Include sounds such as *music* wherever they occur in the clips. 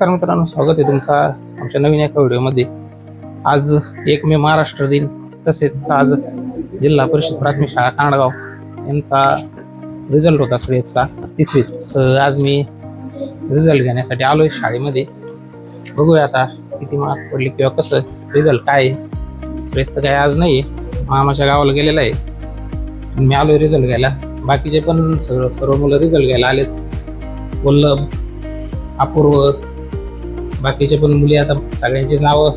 नमस्कार मित्रांनो स्वागत आहे तुमचा आमच्या नवीन एका व्हिडिओमध्ये. आज एक मे महाराष्ट्र दिन तसेच आज जिल्हा परिषद प्राथमिक शाळा कांडगाव यांचा रिझल्ट होता श्रेयसचा तिसरीच. तर आज मी रिझल्ट घेण्यासाठी आलो आहे शाळेमध्ये. बघूया आता किती मार्क पडले किंवा कसं रिझल्ट काय आहे. तर काय आज नाही आहे मामाच्या गावाला गेलेला आहे. मी आलो आहे रिझल्ट घ्यायला. बाकीचे पण सर्व सर्व मुलं रिझल्ट घ्यायला आलेत. वल्लभ अपूर्व बाकीचे पण मुली आता सगळ्यांची नावं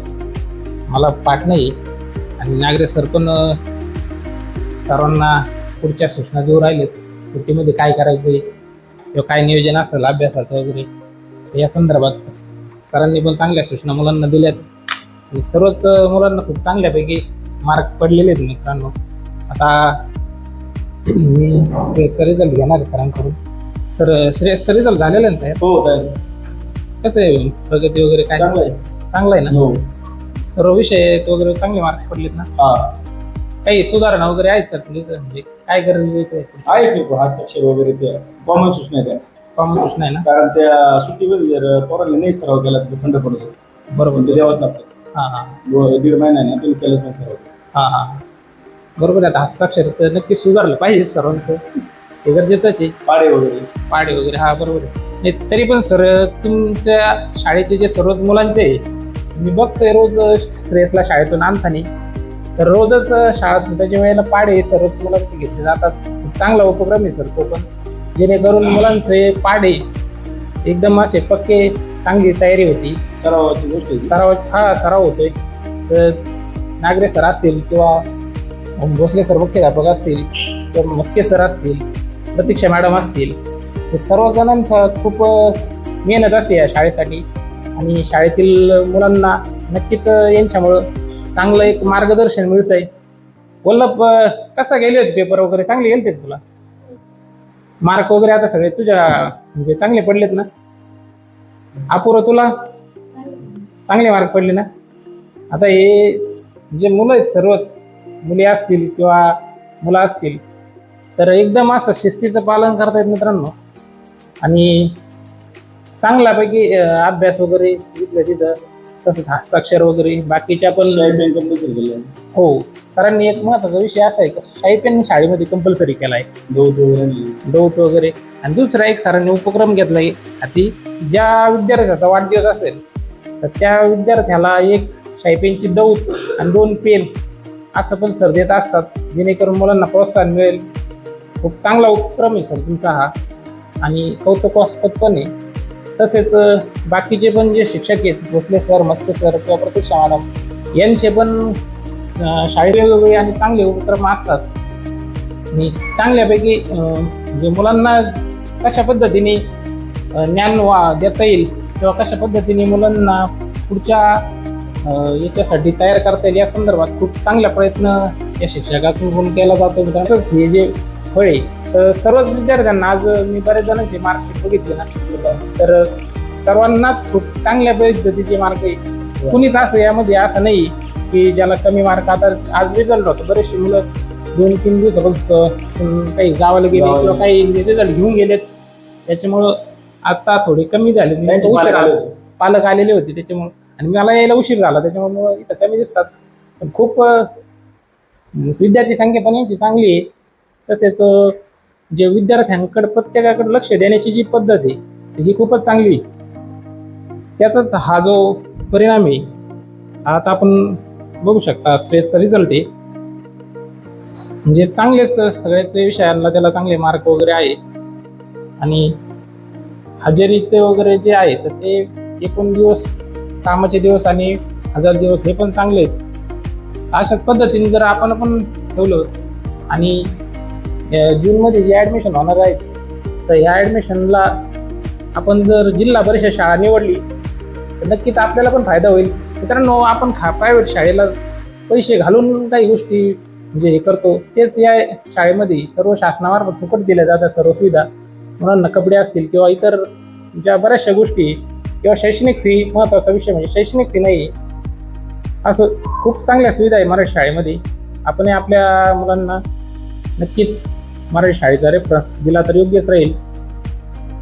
मला पाठ नाही. आणि नागरे सर पण सर्वांना पुढच्या सूचना देऊ राहिलेत. सुट्टीमध्ये काय करायचं किंवा काय नियोजन असेल अभ्यासाचं वगैरे? या संदर्भात सरांनी पण चांगल्या सूचना मुलांना दिल्यात. आणि सर्वच मुलांना खूप चांगल्यापैकी मार्क पडलेले आहेत मित्रांनो. आता *clears throat* मी श्रेयसचा रिझल्ट घेणार आहे सरांकडून. सर श्रेयसचा रिझल्ट झालेला आहे ना? हो कसं आहे? प्रगती वगैरे काय? चांगलं आहे. चांगलं आहे ना? हो. सर्व विषय वगैरे चांगले मार्क पडलेत ना? हा. काही सुधारणा वगैरे आहेत का तुझे म्हणजे काय गरजेचं आहे आहे की हस्ताक्षर वगैरे ते? कॉमन सूचना आहे त्या. कॉमन सूचना आहे ना? कारण त्या सुट्टीमध्ये जर पोरांनी नाही सराव केला तर थंड पडतो. बरोबर. पण ते द्यावंच लागतं हां हां. दो- दीड महिना आहे ना तुम्ही केलंच नाही सराव. हां हां. बरोबर आहे. आता हस्ताक्षर तर नक्की सुधारलं पाहिजे सर्वांचं. हे गरजेचंच आहे. पाडे वगैरे. पाडे वगैरे. हा बरोबर आहे. नाही तरी पण सर तुमच्या शाळेचे जे सर्वच मुलांचे मी बघतोय रोज श्रेयसला शाळेतून आणताना. तर रोजच शाळा सुटायच्या वेळेला पाडे सर्वच मुलांचे घेतले जातात. खूप चांगला उपक्रम आहे सर तो पण. जेणेकरून मुलांचे पाडे एकदम असे पक्के चांगली तयारी होती. सरावाची गोष्ट. सराव हा सराव होतोय. तर नागरे सर असतील किंवा भोसले सर मुख्याध्यापक असतील. किंवा मस्के सर असतील प्रतीक्षा मॅडम असतील. हे सर्व जणांचा खूप मेहनत असते या शाळेसाठी. आणि शाळेतील मुलांना नक्कीच यांच्यामुळं चांगलं एक मार्गदर्शन मिळतंय. वल्लभ कसा गेले होते पेपर वगैरे? चांगले गेलते का तुला? मार्क वगैरे आता सगळे तुझ्या म्हणजे चांगले पडलेत ना? अपुरं तुला? चांगले मार्क पडले ना? आता हे जे मुलं आहेत सर्वच मुली असतील किंवा मुलं असतील तर एकदम असं शिस्तीचं पालन करतायत मित्रांनो. आणि चांगल्यापैकी अभ्यास वगैरे तिथलं तिथं. तसंच हस्ताक्षर वगैरे बाकीच्या पण हो. सरांनी एक महत्त्वाचा विषय असा आहे का? शाही पेन शाळेमध्ये कंपल्सरी केला आहे दौत वगैरे. दौत वगैरे. आणि दुसरा एक सरांनी उपक्रम घेतलाय की ज्या विद्यार्थ्याचा वाढदिवस असेल तर त्या विद्यार्थ्याला एक शाईपेनची दौत आणि दोन पेन असं पण सर देत असतात. जेणेकरून मुलांना प्रोत्साहन मिळेल. खूप चांगला उपक्रम आहे सर तुमचा हा. आणि कौतुकास्पद पण आहे तसेच बाकीचे पण जे शिक्षक आहेत भोसले सर मस्के सर किंवा प्रतीक्षा मॅडम यांचे पण शाळेत वेगवेगळे आणि चांगले उपक्रम असतात. आणि चांगल्यापैकी जे मुलांना कशा पद्धतीने ज्ञान वा देता येईल किंवा कशा पद्धतीने मुलांना पुढच्या याच्यासाठी तयार करता येईल या संदर्भात खूप चांगला प्रयत्न या शिक्षकातून केला जातो. तसंच हे जे फळ आहे सर्वच विद्यार्थ्यांना आज मी बऱ्याच जणांचे मार्कशीट बघितले ना. तर सर्वांनाच खूप चांगल्या पद्धतीचे मार्क आहे. कुणीच असं यामध्ये असं नाही की ज्याला कमी मार्क आता आज रिझल्ट होतो. बरेचसे मुलं दोन तीन दिवसापासून काही गावाला गेले किंवा काही रिझल्ट घेऊन गेलेत. त्याच्यामुळं आता थोडे कमी झाले. उशीर पालक आले. आलेले. होते त्याच्यामुळे. आणि मला यायला उशीर झाला. त्याच्यामुळे इथं कमी दिसतात. पण खूप विद्यार्थी संख्या पण यांची चांगली आहे. तसेच जे विद्यार्थ्यांकडे प्रत्येकाकडे लक्ष देण्याची जी पद्धत आहे ही खूपच चांगली आहे. त्याचाच हा जो परिणाम आहे आता आपण बघू शकता स्ट्रेसचा रिझल्ट आहे. म्हणजे चांगलेच सगळ्याच विषयांना त्याला चांगले मार्क वगैरे आहे. आणि हजेरीचे वगैरे जे आहे तर ते एकूण दिवस कामाचे दिवस आणि हजार दिवस हे पण चांगले आहेत. अशाच पद्धतीने जर आपण पण ठेवलं आणि जूनमध्ये जे ॲडमिशन होणार आहेत तर ह्या ॲडमिशनला आपण जर जिल्हा परिषद शाळा निवडली तर नक्कीच आपल्याला पण फायदा होईल. मित्रांनो आपण खा प्रायव्हेट शाळेला पैसे घालून काही गोष्टी म्हणजे हे करतो तेच या शाळेमध्ये सर्व शासनामार्फत फुकट दिल्या जातात सर्व सुविधा. मुलांना कपडे असतील किंवा इतर ज्या बऱ्याचशा गोष्टी किंवा शैक्षणिक फी महत्त्वाचा विषय म्हणजे शैक्षणिक फी नाही असं खूप चांगल्या सुविधा आहे मराठी शाळेमध्ये. आपण आपल्या मुलांना नक्कीच मराठी शाळेचा रेफरन्स दिला तर योग्यच राहील.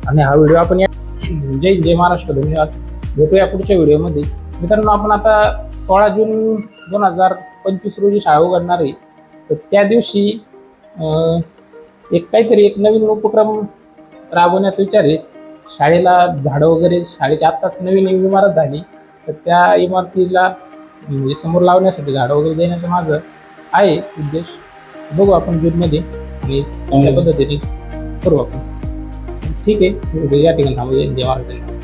आणि हा व्हिडिओ आपण या जय जय महाराष्ट्र धन्यवाद. भेटूया पुढच्या व्हिडिओमध्ये मित्रांनो आपण आता सोळा जून दोन हजार पंचवीस रोजी शाळा उघडणार आहे. तर त्या दिवशी एक काहीतरी एक नवीन उपक्रम राबवण्याचा विचार आहे. शाळेला झाडं वगैरे शाळेची आत्ताच नवीन इमारत झाली. तर त्या इमारतीला म्हणजे समोर लावण्यासाठी झाडं वगैरे देण्याचं माझं आहे उद्देश. बघू आपण जूनमध्ये. आणि त्या पद्धतीने करू आपण. ठीक आहे या ठिकाणी थांबूया महाराज